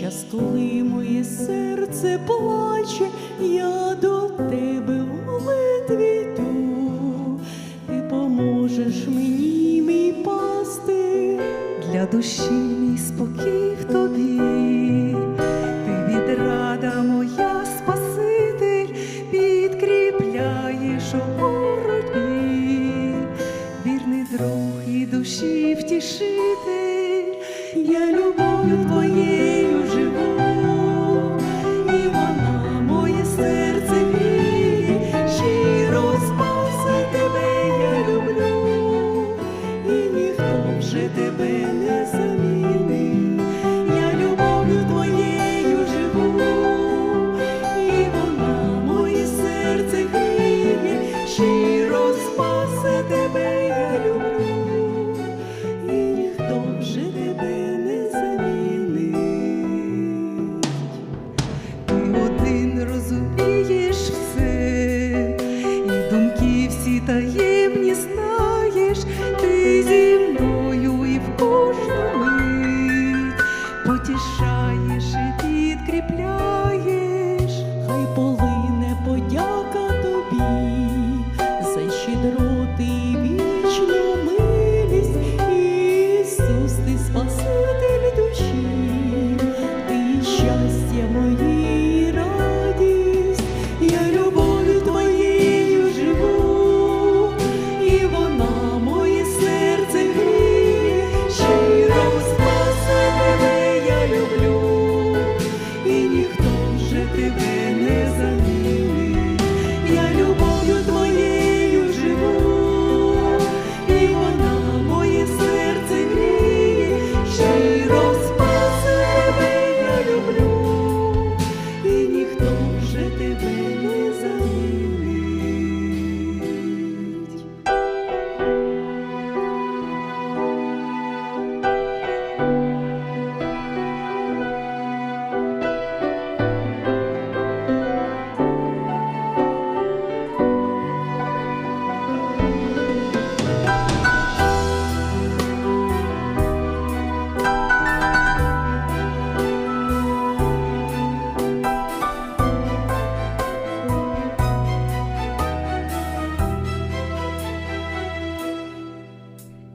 Часто моє серце плаче, я до тебе в молитві йду, ти поможеш мені, мій пасти, для душі мій спокій в тобі, ти відрада моя Спаситель, підкріпляєш у боротьбі, вірний друг і душі втішитель, я любов твоє.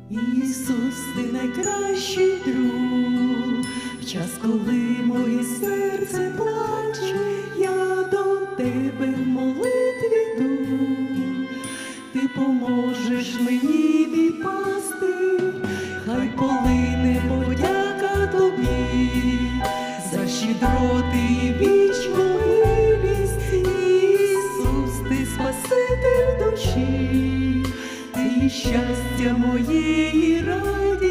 Ісус, ти найкращий друг, в час, коли моє серце плаче, я до тебе в молитві йду, ти поможеш мені відпасти. щастя моєї раді.